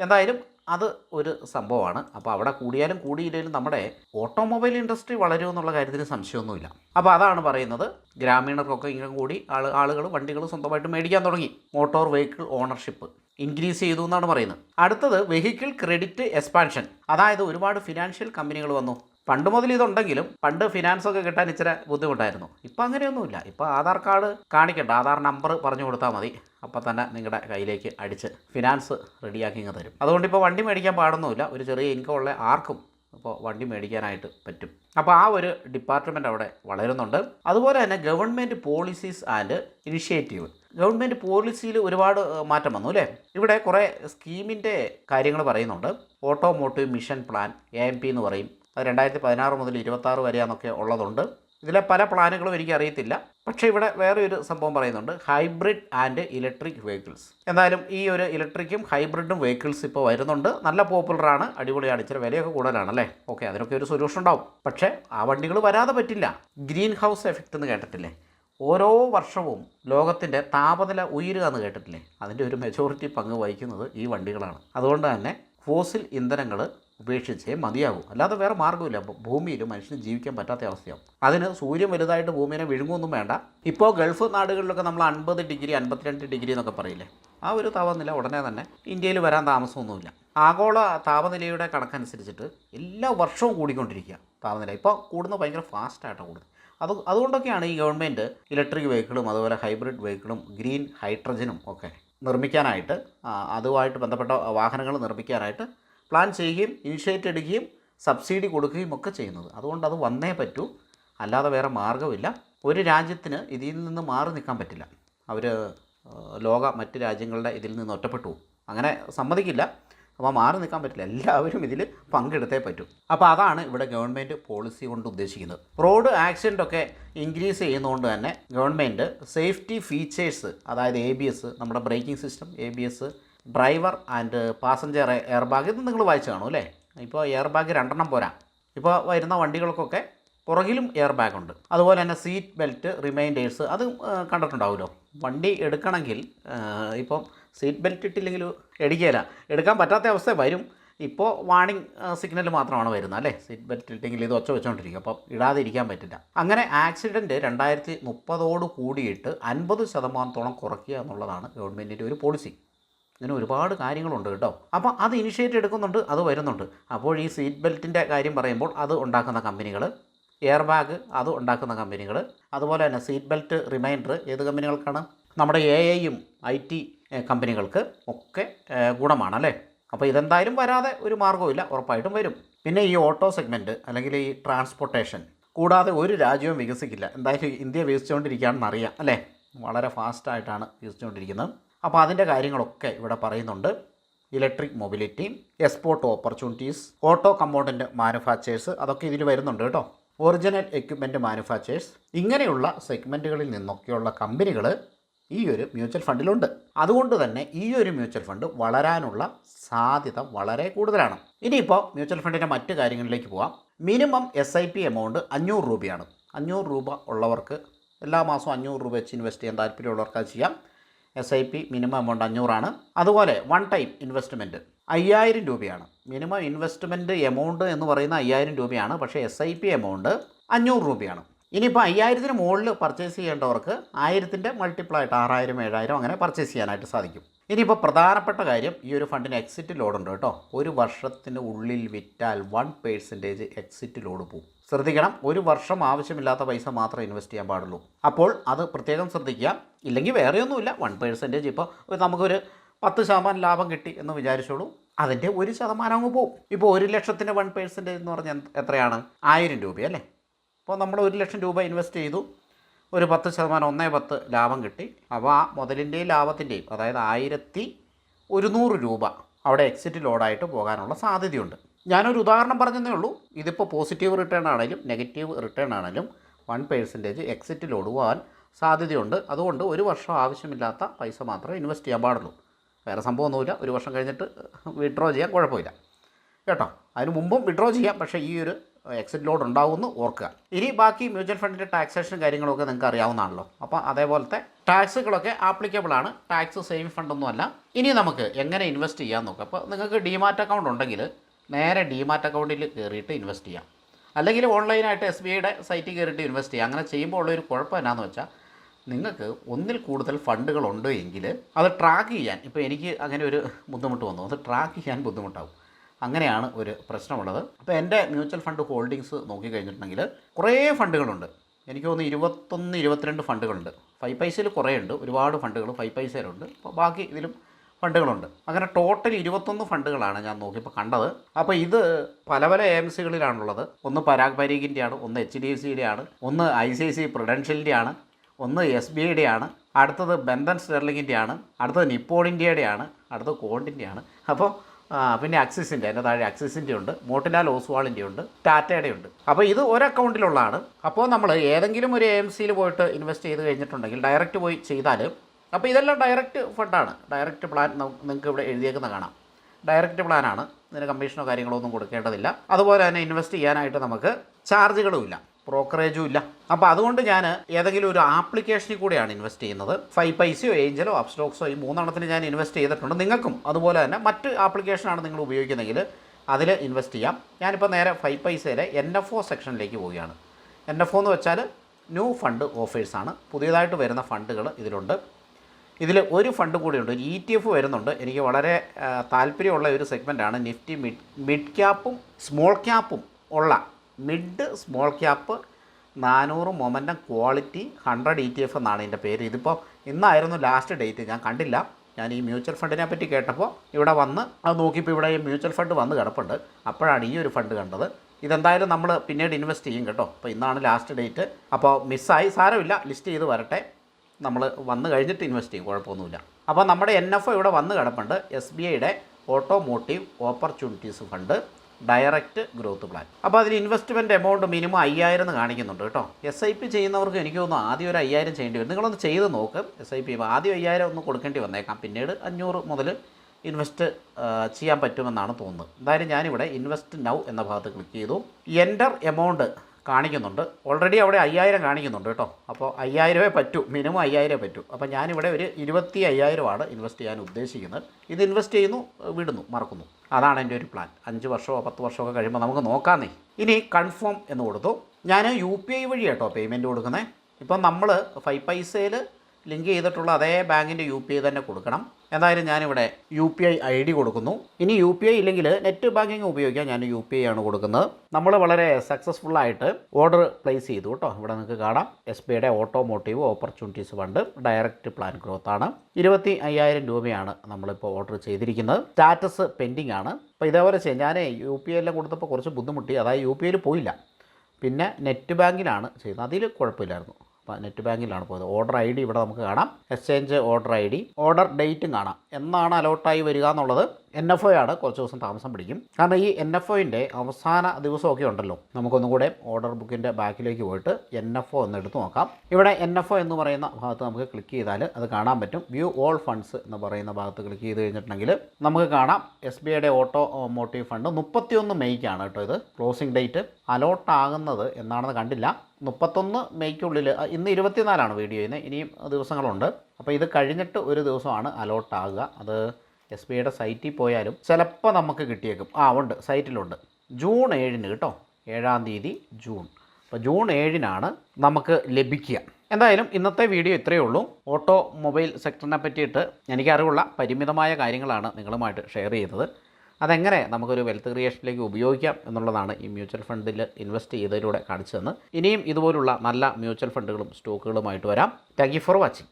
എന്തായാലും അത് ഒരു സംഭവമാണ്. അപ്പോൾ അവിടെ കൂടിയാലും കൂടിയില്ലെങ്കിലും നമ്മുടെ ഓട്ടോമൊബൈൽ ഇൻഡസ്ട്രി വളരും എന്നുള്ള കാര്യത്തിന് സംശയമൊന്നുമില്ല. അപ്പോൾ അതാണ് പറയുന്നത്. ഗ്രാമീണർക്കൊക്കെ ഇങ്ങനെ കൂടി ആൾ ആളുകൾ വണ്ടികൾ സ്വന്തമായിട്ട് മേടിക്കാൻ തുടങ്ങി. Motor vehicle ownership. ഇൻക്രീസ് ചെയ്തു എന്നാണ് പറയുന്നത്. അടുത്തത് വെഹിക്കിൾ ക്രെഡിറ്റ് എക്സ്പാൻഷൻ. അതായത് ഒരുപാട് ഫിനാൻഷ്യൽ കമ്പനികൾ വന്നു. പണ്ട് മുതൽ ഇതുണ്ടെങ്കിലും പണ്ട് ഫിനാൻസ് ഒക്കെ കിട്ടാൻ ഇച്ചിരി ബുദ്ധിമുട്ടായിരുന്നു. ഇപ്പം അങ്ങനെയൊന്നുമില്ല. ഇപ്പോൾ ആധാർ കാർഡ് കാണിക്കണ്ട. ആധാർ നമ്പർ പറഞ്ഞു കൊടുത്താൽ മതി. അപ്പോൾ തന്നെ നിങ്ങളുടെ കയ്യിലേക്ക് അടിച്ച് ഫിനാൻസ് റെഡിയാക്കി ഇങ്ങ് തരും. അതുകൊണ്ട് ഇപ്പോൾ വണ്ടി മേടിക്കാൻ പാടൊന്നുമില്ല. ഒരു ചെറിയ ഇൻകം ഉള്ള ആർക്കും ഇപ്പോൾ വണ്ടി മേടിക്കാനായിട്ട് പറ്റും. അപ്പോൾ ആ ഒരു ഡിപ്പാർട്ട്മെന്റ് അവിടെ വളരുന്നുണ്ട്. അതുപോലെ തന്നെ government policies and initiative government പോളിസിയിൽ ഒരുപാട് മാറ്റം വന്നു അല്ലേ? ഇവിടെ കുറേ സ്കീമിന്റെ കാര്യങ്ങൾ പറയുന്നുണ്ട്. Automotive mission plan A M P എന്ന് പറയും. അത് രണ്ടായിരത്തി പതിനാറ് മുതൽ ഇരുപത്താറ് വരെയാണെന്നൊക്കെ ഉള്ളതുണ്ട്. ഇതിലെ പല പ്ലാനുകളും എനിക്ക് അറിയത്തില്ല പക്ഷേ ഇവിടെ വേറെ ഒരു സംഭവം പറയുന്നുണ്ട്. Hybrid and electric vehicles. എന്തായാലും ഈ ഒരു ഇലക്ട്രിക്കും ഹൈബ്രിഡും വെഹിക്കിൾസ് ഇപ്പോൾ വരുന്നുണ്ട്. നല്ല പോപ്പുലറാണ് അടിപൊളിയാണ് ഇച്ചിരി വിലയൊക്കെ കൂടുതലാണല്ലേ? ഓക്കെ അതിനൊക്കെ ഒരു സൊല്യൂഷൻ ഉണ്ടാവും. പക്ഷേ ആ വണ്ടികൾ വരാതെ പറ്റില്ല. ഗ്രീൻ ഹൗസ് എഫക്റ്റ് എന്ന് കേട്ടിട്ടില്ലേ? ഓരോ വർഷവും ലോകത്തിന്റെ താപനില ഉയരുക എന്ന് കേട്ടിട്ടില്ലേ? അതിന്റെ ഒരു മെജോറിറ്റി പങ്ക് വഹിക്കുന്നത് ഈ വണ്ടികളാണ്. അതുകൊണ്ട് തന്നെ ഫോസിൽ ഇന്ധനങ്ങൾ ഉപേക്ഷിച്ചേ മതിയാകും. അല്ലാതെ വേറെ മാർഗമില്ല. ഭൂമിയിൽ മനുഷ്യന് ജീവിക്കാൻ പറ്റാത്ത അവസ്ഥയാവും. അതിന് സൂര്യൻ വലുതായിട്ട് ഭൂമിനെ വിഴുങ്ങുമൊന്നും വേണ്ട. ഇപ്പോൾ ഗൾഫ് നാടുകളിലൊക്കെ നമ്മൾ അൻപത് ഡിഗ്രി അൻപത്തിരണ്ട് ഡിഗ്രി എന്നൊക്കെ പറയില്ലേ? ആ ഒരു താപനില ഉടനെ തന്നെ ഇന്ത്യയിൽ വരാൻ താമസമൊന്നുമില്ല. ആഗോള താപനിലയുടെ കണക്കനുസരിച്ചിട്ട് എല്ലാ വർഷവും കൂടിക്കൊണ്ടിരിക്കുക താപനില. ഇപ്പോൾ കൂടുന്നത് ഭയങ്കര ഫാസ്റ്റായിട്ടാണ് കൂടുന്നത്. അത് അതുകൊണ്ടൊക്കെയാണ് ഈ ഗവൺമെന്റ് ഇലക്ട്രിക് വെഹിക്കിളും അതുപോലെ ഹൈബ്രിഡ് വെഹിക്കിളും ഗ്രീൻ ഹൈഡ്രജനും ഒക്കെ നിർമ്മിക്കാനായിട്ട് അതുമായിട്ട് ബന്ധപ്പെട്ട വാഹനങ്ങൾ നിർമ്മിക്കാനായിട്ട് പ്ലാൻ ചെയ്യുകയും ഇനിഷ്യേറ്റ് എടുക്കുകയും സബ്സിഡി കൊടുക്കുകയും ഒക്കെ ചെയ്യുന്നത്. അതുകൊണ്ട് അത് വന്നേ പറ്റൂ. അല്ലാതെ വേറെ മാർഗമില്ല. ഒരു രാജ്യത്തിന് ഇതിൽ നിന്ന് മാറി നിൽക്കാൻ പറ്റില്ല. അവർ ലോക മറ്റ് രാജ്യങ്ങളുടെ ഇതിൽ നിന്ന് ഒറ്റപ്പെട്ടു. അങ്ങനെ സമ്മതിക്കില്ല. അപ്പോൾ മാറി നിൽക്കാൻ പറ്റില്ല. എല്ലാവരും ഇതിൽ പങ്കെടുത്തേ പറ്റൂ. അപ്പോൾ അതാണ് ഇവിടെ ഗവൺമെന്റ് പോളിസി കൊണ്ട് ഉദ്ദേശിക്കുന്നത്. റോഡ് ആക്സിഡന്റ് ഒക്കെ ഇൻക്രീസ് ചെയ്യുന്നതുകൊണ്ട് തന്നെ ഗവൺമെന്റ് സേഫ്റ്റി ഫീച്ചേഴ്സ് അതായത് എ ബി എസ് നമ്മുടെ braking system A B S driver and passenger airbag ഇത് നിങ്ങൾ വായിച്ചു കാണും അല്ലേ? ഇപ്പോൾ എയർ ബാഗ് രണ്ടെണ്ണം പോരാ. ഇപ്പോൾ വരുന്ന വണ്ടികൾക്കൊക്കെ പുറകിലും എയർ ബാഗ് ഉണ്ട്. അതുപോലെ തന്നെ സീറ്റ് ബെൽറ്റ് റിമൈൻഡേഴ്സ് അത് കണ്ടിട്ടുണ്ടാവുമല്ലോ. വണ്ടി എടുക്കണമെങ്കിൽ ഇപ്പം സീറ്റ് ബെൽറ്റ് ഇട്ടില്ലെങ്കിൽ എടുക്കുകയില്ല എടുക്കാൻ പറ്റാത്ത അവസ്ഥ വരും. ഇപ്പോൾ വാണിംഗ് സിഗ്നൽ മാത്രമാണ് വരുന്നത് അല്ലേ? സീറ്റ് ബെൽറ്റ് ഇട്ടെങ്കിൽ ഇത് ഒച്ച വെച്ചുകൊണ്ടിരിക്കും അപ്പം ഇടാതെ ഇരിക്കാൻ പറ്റില്ല. അങ്ങനെ ആക്സിഡന്റ് രണ്ടായിരത്തി മുപ്പതോട് കൂടിയിട്ട് അൻപത് ശതമാനത്തോളം കുറയ്ക്കുക എന്നുള്ളതാണ് ഗവൺമെന്റിന്റെ ഒരു പോളിസി. ഇങ്ങനെ ഒരുപാട് കാര്യങ്ങളുണ്ട് കേട്ടോ. അപ്പോൾ അത് ഇനിഷ്യേറ്റ് എടുക്കുന്നുണ്ട് അത് വരുന്നുണ്ട്. അപ്പോൾ ഈ സീറ്റ് ബെൽറ്റിന്റെ കാര്യം പറയുമ്പോൾ അത് ഉണ്ടാക്കുന്ന കമ്പനികൾ എയർ ബാഗ് അത് ഉണ്ടാക്കുന്ന കമ്പനികൾ അതുപോലെ തന്നെ സീറ്റ് ബെൽറ്റ് റിമൈൻഡർ ഏത് കമ്പനികൾക്കാണ് നമ്മുടെ എ ഐയും ഐ ടി കമ്പനികൾക്ക് ഒക്കെ ഗുണമാണ് അല്ലേ? അപ്പോൾ ഇതെന്തായാലും വരാതെ ഒരു മാർഗവുമില്ല ഉറപ്പായിട്ടും വരും. പിന്നെ ഈ ഓട്ടോ സെഗ്മെന്റ് അല്ലെങ്കിൽ ഈ ട്രാൻസ്പോർട്ടേഷൻ കൂടാതെ ഒരു രാജ്യവും വികസിക്കില്ല. എന്തായാലും ഇന്ത്യ വികസിച്ചുകൊണ്ടിരിക്കുകയാണെന്ന് അറിയാം അല്ലേ? വളരെ ഫാസ്റ്റായിട്ടാണ് വികസിച്ചുകൊണ്ടിരിക്കുന്നത്. അപ്പോൾ അതിന്റെ കാര്യങ്ങളൊക്കെ ഇവിടെ പറയുന്നുണ്ട്. Electric mobility export opportunities auto component manufacturers അതൊക്കെ ഇതിൽ വരുന്നുണ്ട് കേട്ടോ. ഒറിജിനൽ എക്യുപ്മെന്റ് മാനുഫാക്ചേഴ്സ് ഇങ്ങനെയുള്ള സെഗ്മെന്റുകളിൽ നിന്നൊക്കെയുള്ള കമ്പനികൾ ഈ ഒരു മ്യൂച്വൽ ഫണ്ടിലുണ്ട് അതുകൊണ്ട് തന്നെ ഈ ഒരു മ്യൂച്വൽ ഫണ്ട് വളരാനുള്ള സാധ്യത വളരെ കൂടുതലാണ്. ഇനിയിപ്പോൾ മ്യൂച്വൽ ഫണ്ടിന്റെ മറ്റ് കാര്യങ്ങളിലേക്ക് പോവാം. Minimum S I P amount അഞ്ഞൂറ് രൂപയാണ്. അഞ്ഞൂറ് രൂപ ഉള്ളവർക്ക് എല്ലാ മാസവും അഞ്ഞൂറ് രൂപ വെച്ച് ഇൻവെസ്റ്റ് ചെയ്യാൻ താല്പര്യമുള്ളവർക്ക് അത് ചെയ്യാം. S I P minimum amount അഞ്ഞൂറാണ്. അതുപോലെ വൺ ടൈം ഇൻവെസ്റ്റ്മെന്റ് അയ്യായിരം രൂപയാണ്. മിനിമം ഇൻവെസ്റ്റ്മെന്റ് എമൗണ്ട് എന്ന് പറയുന്ന അയ്യായിരം രൂപയാണ്. പക്ഷേ എസ് ഐ പി എമൗണ്ട് അഞ്ഞൂറ് രൂപയാണ്. ഇനിയിപ്പോൾ അയ്യായിരത്തിന് മുകളിൽ പർച്ചേസ് ചെയ്യേണ്ടവർക്ക് ആയിരത്തിന്റെ മൾട്ടിപ്ലായിട്ട് ആറായിരം ഏഴായിരം അങ്ങനെ പർച്ചേസ് ചെയ്യാനായിട്ട് സാധിക്കും. ഇനിയിപ്പോൾ പ്രധാനപ്പെട്ട കാര്യം ഈ ഒരു ഫണ്ടിന് എക്സിറ്റ് ലോഡ് ഉണ്ട് കേട്ടോ. ഒരു വർഷത്തിന് ഉള്ളിൽ വിറ്റാൽ വൺ പേഴ്സന്റേജ് എക്സിറ്റ് ലോഡ് പോകും ശ്രദ്ധിക്കണം. ഒരു വർഷം ആവശ്യമില്ലാത്ത പൈസ മാത്രമേ ഇൻവെസ്റ്റ് ചെയ്യാൻ പാടുള്ളൂ. അപ്പോൾ അത് പ്രത്യേകം ശ്രദ്ധിക്കുക. ഇല്ലെങ്കിൽ വേറെയൊന്നുമില്ല. വൺ പേഴ്സന്റേജ് ഇപ്പോൾ നമുക്കൊരു പത്ത് ശതമാനം ലാഭം കിട്ടി എന്ന് വിചാരിച്ചോളൂ. അതിന്റെ ഒരു ശതമാനം അങ്ങ് പോകും ഇപ്പോൾ ഒരു ലക്ഷത്തിന്റെ വൺ പേഴ്സന്റേജ് എന്ന് പറഞ്ഞാൽ എത്രയാണ്? ആയിരം രൂപ അല്ലേ അപ്പോൾ നമ്മൾ ഒരു ലക്ഷം രൂപ ഇൻവെസ്റ്റ് ചെയ്തു. ഒരു പത്ത് ശതമാനം ഒന്നേ പത്ത് ലാഭം കിട്ടി. അപ്പോൾ ആ മുതലിന്റെയും ലാഭത്തിന്റെയും അതായത് ആയിരത്തി ഒരുന്നൂറ് രൂപ അവിടെ എക്സിറ്റ് ലോഡായിട്ട് പോകാനുള്ള സാധ്യതയുണ്ട്. ഞാനൊരു ഉദാഹരണം പറഞ്ഞതേ ഉള്ളൂ. ഇതിപ്പോൾ പോസിറ്റീവ് റിട്ടേൺ ആണെങ്കിലും നെഗറ്റീവ് റിട്ടേൺ ആണെങ്കിലും വൺ പേഴ്സന്റേജ് എക്സിറ്റിൽ ഒടുവാൻ സാധ്യതയുണ്ട്. അതുകൊണ്ട് ഒരു വർഷം ആവശ്യമില്ലാത്ത പൈസ മാത്രമേ ഇൻവെസ്റ്റ് ചെയ്യാൻ പാടുള്ളൂ. വേറെ സംഭവമൊന്നുമില്ല ഒരു വർഷം കഴിഞ്ഞിട്ട് വിഡ്രോ ചെയ്യാൻ കുഴപ്പമില്ല. കേട്ടോ? അതിന് മുമ്പും വിഡ്രോ ചെയ്യാം. പക്ഷേ ഈ ഒരു എക്സിറ്റ് ലോഡ് ഉണ്ടാവുമെന്ന് ഓർക്കുക. ഇനി ബാക്കി മ്യൂച്വൽ ഫണ്ടിന്റെ ടാക്സേഷൻ കാര്യങ്ങളൊക്കെ നിങ്ങൾക്ക് അറിയാവുന്നതാണല്ലോ. അപ്പോൾ അതേപോലത്തെ ടാക്സുകളൊക്കെ ആപ്ലിക്കബിൾ ആണ്. ടാക്സ് സേവിങ് ഫണ്ടൊന്നും അല്ല ഇനി നമുക്ക് എങ്ങനെ ഇൻവെസ്റ്റ് ചെയ്യാൻ നോക്കാം. അപ്പോൾ നിങ്ങൾക്ക് ഡിമാറ്റ് അക്കൗണ്ട് ഉണ്ടെങ്കിൽ നേരെ ഡിമാറ്റ് അക്കൗണ്ടിൽ കയറിയിട്ട് ഇൻവെസ്റ്റ് ചെയ്യാം. അല്ലെങ്കിൽ ഓൺലൈനായിട്ട് എസ് ബി ഐയുടെ സൈറ്റിൽ കയറിയിട്ട് ഇൻവെസ്റ്റ് ചെയ്യാം. അങ്ങനെ ചെയ്യുമ്പോൾ ഉള്ളൊരു കുഴപ്പം എന്നാന്ന് വെച്ചാൽ നിങ്ങൾക്ക് ഒന്നിൽ കൂടുതൽ ഫണ്ടുകളുണ്ട് എങ്കിൽ അത് ട്രാക്ക് ചെയ്യാൻ ഇപ്പോൾ എനിക്ക് അങ്ങനെ ഒരു ബുദ്ധിമുട്ട് വന്നു. അത് ട്രാക്ക് ചെയ്യാൻ ബുദ്ധിമുട്ടാവും. അങ്ങനെയാണ് ഒരു പ്രശ്നമുള്ളത്. അപ്പോൾ എന്റെ മ്യൂച്വൽ ഫണ്ട് ഹോൾഡിങ്സ് നോക്കി കഴിഞ്ഞിട്ടുണ്ടെങ്കിൽ കുറേ ഫണ്ടുകളുണ്ട് എനിക്ക് തോന്നുന്നു ഇരുപത്തൊന്ന് ഇരുപത്തിരണ്ട് ഫണ്ടുകളുണ്ട് ഫൈവ് പൈസയിൽ കുറേ ഉണ്ട്. ഒരുപാട് ഫണ്ടുകൾ ഫൈവ് പൈസയിലുണ്ട് അപ്പോൾ ബാക്കി ഇതിലും ഫണ്ടുകളുണ്ട്. അങ്ങനെ ടോട്ടൽ ഇരുപത്തൊന്ന് ഫണ്ടുകളാണ് ഞാൻ നോക്കിയപ്പോൾ കണ്ടത്. അപ്പോൾ ഇത് പല പല ഏജൻസികളിലാണുള്ളത് ഒന്ന് പരാഗ് പരീഖിന്റെ ആണ് ഒന്ന് എച്ച് ഡി എഫ് സിയുടെ ആണ് ഒന്ന് ഐ സി ഐ സി പ്രുഡൻഷ്യലിന്റെ ആണ് ഒന്ന് എസ് ബി ഐയുടെ ആണ് അടുത്തത് ബന്ധൻ സ്റ്റെർലിങ്ങിന്റെ ആണ് അടുത്തത് നിപ്പോൾ ഇന്ത്യയുടെ ആണ് അടുത്തത് കോണ്ടിന്റെ ആണ് അപ്പോൾ പിന്നെ അക്സിസിന്റെ അതിന്റെ താഴെ അക്സിസിന്റെ ഉണ്ട് മോട്ടിലാൽ ഓസ്വാളിന്റെ ഉണ്ട് ടാറ്റയുടെ ഉണ്ട് അപ്പോൾ ഇത് ഒരു അക്കൗണ്ടിലുള്ളതാണ്. അപ്പോൾ നമ്മൾ ഏതെങ്കിലും ഒരു എ എം സിയിൽ പോയിട്ട് ഇൻവെസ്റ്റ് ചെയ്ത് കഴിഞ്ഞിട്ടുണ്ടെങ്കിൽ ഡയറക്റ്റ് പോയി ചെയ്താൽ അപ്പോൾ ഇതെല്ലാം ഡയറക്റ്റ് ഫണ്ടാണ്. ഡയറക്റ്റ് പ്ലാൻ നിങ്ങൾക്ക് ഇവിടെ എഴുതിയേക്കുന്ന കാണാം. ഡയറക്റ്റ് പ്ലാനാണ്. ഇതിന് കമ്മീഷനോ കാര്യങ്ങളോ ഒന്നും കൊടുക്കേണ്ടതില്ല. അതുപോലെ തന്നെ ഇൻവെസ്റ്റ് ചെയ്യാനായിട്ട് നമുക്ക് ചാർജുകളും ഇല്ല. ബ്രോക്കറേജും ഇല്ല. അപ്പോൾ അതുകൊണ്ട് ഞാൻ ഏതെങ്കിലും ഒരു ആപ്ലിക്കേഷനിൽ കൂടെയാണ് ഇൻവെസ്റ്റ് ചെയ്യുന്നത്. ഫൈവ് പൈസയോ ഏഞ്ചലോ അപ്സ്റ്റോക്സോ ഈ മൂന്നെണ്ണത്തിന് ഞാൻ ഇൻവെസ്റ്റ് ചെയ്തിട്ടുണ്ട്. നിങ്ങൾക്കും അതുപോലെ തന്നെ മറ്റ് ആപ്ലിക്കേഷനാണ് നിങ്ങൾ ഉപയോഗിക്കുന്നതെങ്കിൽ അതിൽ ഇൻവെസ്റ്റ് ചെയ്യാം. ഞാനിപ്പോൾ നേരെ ഫൈവ് പൈസയിലെ എൻ എഫ് ഒ സെക്ഷനിലേക്ക് പോവുകയാണ്. എൻ എഫ് ഒ എന്ന് വെച്ചാൽ ന്യൂ ഫണ്ട് ഓഫേഴ്സാണ്. പുതിയതായിട്ട് വരുന്ന ഫണ്ടുകൾ ഇതിലുണ്ട്. ഇതിൽ ഒരു ഫണ്ട് കൂടിയുണ്ട് ഒരു ഇ ടി എഫ് വരുന്നുണ്ട്. എനിക്ക് വളരെ താല്പര്യമുള്ള ഒരു സെഗ്മെന്റാണ് നിഫ്റ്റി മിഡ് മിഡ് ക്യാപ്പും സ്മോൾ ക്യാപ്പും ഉള്ള മിഡ് സ്മോൾ ക്യാപ്പ് നാനൂറ് momentum quality hundred E T F എന്നാണ് ഇതിന്റെ പേര്. ഇതിപ്പോൾ ഇന്നായിരുന്നു ലാസ്റ്റ് ഡേറ്റ് ഞാൻ കണ്ടില്ല. ഞാൻ ഈ മ്യൂച്വൽ ഫണ്ടിനെ പറ്റി കേട്ടപ്പോൾ ഇവിടെ വന്ന് അത് നോക്കിയപ്പോൾ ഇവിടെ ഈ മ്യൂച്വൽ ഫണ്ട് വന്ന് കിടപ്പുണ്ട്. അപ്പോഴാണ് ഈ ഒരു ഫണ്ട് കണ്ടത്. ഇതെന്തായാലും നമ്മൾ പിന്നീട് ഇൻവെസ്റ്റ് ചെയ്യും കേട്ടോ. അപ്പോൾ ഇന്നാണ് ലാസ്റ്റ് ഡേറ്റ് അപ്പോൾ മിസ്സായി സാരമില്ല. ലിസ്റ്റ് ചെയ്ത് വരട്ടെ. നമ്മൾ വന്നു കഴിഞ്ഞിട്ട് ഇൻവെസ്റ്റ് ചെയ്യും കുഴപ്പമൊന്നുമില്ല. അപ്പോൾ നമ്മുടെ എൻ എഫ് ഇവിടെ വന്ന് കിടപ്പുണ്ട്. എസ് ബി ഐയുടെ automotive opportunities fund direct growth plan അപ്പോൾ അതിന് ഇൻവെസ്റ്റ്മെന്റ് എമൗണ്ട് മിനിമം അയ്യായിരം എന്ന് കാണിക്കുന്നുണ്ട് കേട്ടോ. എസ് ഐ പി ചെയ്യുന്നവർക്ക് എനിക്ക് തോന്നുന്നു ആദ്യം ഒരു അയ്യായിരം ചെയ്യേണ്ടി വരും. നിങ്ങളൊന്ന് ചെയ്ത് നോക്ക്. എസ് ഐ പി ആദ്യം അയ്യായിരം ഒന്ന് കൊടുക്കേണ്ടി വന്നേക്കാം. പിന്നീട് അഞ്ഞൂറ് മുതൽ ഇൻവെസ്റ്റ് ചെയ്യാൻ പറ്റുമെന്നാണ് തോന്നുന്നത്. എന്തായാലും ഞാനിവിടെ ഇൻവെസ്റ്റ് നൗ എന്ന ഭാഗത്ത് ക്ലിക്ക് ചെയ്തു. എന്റർ എമൗണ്ട് കാണിക്കുന്നുണ്ട്. ഓൾറെഡി അവിടെ അയ്യായിരം കാണിക്കുന്നുണ്ട് കേട്ടോ. അപ്പോൾ അയ്യായിരമേ പറ്റൂ. മിനിമം അയ്യായിരമേ പറ്റൂ. അപ്പോൾ ഞാനിവിടെ ഒരു ഇരുപത്തി അയ്യായിരമാണ് ഇൻവെസ്റ്റ് ചെയ്യാൻ ഉദ്ദേശിക്കുന്നത്. ഇത് ഇൻവെസ്റ്റ് ചെയ്യുന്നു വിടുന്നു മറക്കുന്നു. അതാണ് എന്റെ ഒരു പ്ലാൻ അഞ്ച് വർഷമോ പത്ത് വർഷമോ ഒക്കെ കഴിയുമ്പോൾ നമുക്ക് നോക്കാമെന്നേ ഇനി കൺഫേം എന്ന് കൊടുത്തു. ഞാൻ യു പി ഐ വഴി കേട്ടോ പേയ്മെന്റ് കൊടുക്കുന്നത് ഇപ്പം നമ്മൾ ഫൈവ് പൈസയിൽ ലിങ്ക് ചെയ്തിട്ടുള്ള അതേ ബാങ്കിന്റെ യു പി ഐ തന്നെ കൊടുക്കണം. എന്തായാലും ഞാനിവിടെ U P I I D കൊടുക്കുന്നു. ഇനി യു പി ഐ ഇല്ലെങ്കിൽ നെറ്റ് ബാങ്കിങ് ഉപയോഗിക്കാൻ ഞാൻ യു പി ഐ ആണ് കൊടുക്കുന്നത്. നമ്മൾ വളരെ സക്സസ്ഫുള്ളായിട്ട് ഓർഡർ പ്ലേസ് ചെയ്തു കേട്ടോ. ഇവിടെ നിങ്ങൾക്ക് കാണാം. എസ് ബി ഐയുടെ automotive opportunities fund direct plan growth ആണ്. ഇരുപത്തി അയ്യായിരം രൂപയാണ് നമ്മളിപ്പോൾ ഓർഡർ ചെയ്തിരിക്കുന്നത്. സ്റ്റാറ്റസ് പെൻഡിങ് ആണ്. അപ്പോൾ ഇതേപോലെ ചെയ്യാം. ഞാൻ യു പി ഐ എല്ലാം കൊടുത്തപ്പോൾ കുറച്ച് ബുദ്ധിമുട്ടി. അതായത് യു പി ഐയിൽ പോയില്ല. പിന്നെ നെറ്റ് ബാങ്കിലാണ് ചെയ്യുന്നത്. അതിൽ കുഴപ്പമില്ലായിരുന്നു. നെറ്റ് ബാങ്കിലാണ് പോയത്. ഓർഡർ ഐ ഡി ഇവിടെ നമുക്ക് കാണാം. Exchange order I D order ഡേറ്റും കാണാം. എന്നാണ് അലോട്ടായി വരിക എന്നുള്ളത്. എൻ എഫ് ഒ ആണ് കുറച്ച് ദിവസം താമസം പിടിക്കും. കാരണം ഈ എൻ എഫ് ഒയിന്റെ അവസാന ദിവസമൊക്കെ ഉണ്ടല്ലോ. നമുക്കൊന്നും കൂടെ ഓർഡർ ബുക്കിന്റെ ബാക്കിലേക്ക് പോയിട്ട് എൻ എഫ് ഒ എന്ന് നോക്കാം. ഇവിടെ എൻ എഫ് ഒ എന്ന് പറയുന്ന ഭാഗത്ത് നമുക്ക് ക്ലിക്ക് ചെയ്താൽ അത് കാണാൻ പറ്റും. വ്യൂ ഓൾ ഫണ്ട്സ് എന്ന് പറയുന്ന ഭാഗത്ത് ക്ലിക്ക് ചെയ്ത് കഴിഞ്ഞിട്ടുണ്ടെങ്കിൽ നമുക്ക് കാണാം. എസ് ബി ഐയുടെ ഓട്ടോ മോട്ടീവ് ഫണ്ട് മുപ്പത്തിയൊന്ന് മെയ്ക്കാണ് കേട്ടോ ഇത്. ക്ലോസിംഗ് ഡേറ്റ് അലോട്ട് ആകുന്നത് എന്നാണെന്ന് കണ്ടില്ല. മുപ്പത്തൊന്ന് മെയ്ക്കുള്ളിൽ ഇന്ന് ഇരുപത്തിനാലാണ് വീഡിയോ ചെയ്യുന്നത് ഇനിയും ദിവസങ്ങളുണ്ട്. അപ്പോൾ ഇത് കഴിഞ്ഞിട്ട് ഒരു ദിവസമാണ് അലോട്ട് ആകുക. അത് എസ് ബി ഐയുടെ സൈറ്റിൽ പോയാലും ചിലപ്പോൾ നമുക്ക് കിട്ടിയേക്കും. ആ ഉണ്ട്. സൈറ്റിലുണ്ട് ജൂൺ ഏഴിന് കേട്ടോ. ഏഴാം തീയതി ജൂൺ. അപ്പോൾ ജൂൺ ഏഴിനാണ് നമുക്ക് ലഭിക്കുക. എന്തായാലും ഇന്നത്തെ വീഡിയോ ഇത്രയേ ഉള്ളൂ. ഓട്ടോ മൊബൈൽ സെക്ടറിനെ പറ്റിയിട്ട് എനിക്ക് അറിവുള്ള പരിമിതമായ കാര്യങ്ങളാണ് നിങ്ങളുമായിട്ട് ഷെയർ ചെയ്തത്. അതെങ്ങനെ നമുക്കൊരു വെൽത്ത് ക്രിയേഷനിലേക്ക് ഉപയോഗിക്കാം എന്നുള്ളതാണ് ഈ മ്യൂച്വൽ ഫണ്ടിൽ ഇൻവെസ്റ്റ് ചെയ്തതിലൂടെ കാണിച്ചു തന്ന് ഇനിയും ഇതുപോലുള്ള നല്ല മ്യൂച്വൽ ഫണ്ടുകളും സ്റ്റോക്കുകളുമായിട്ട് വരാം. Thank for watching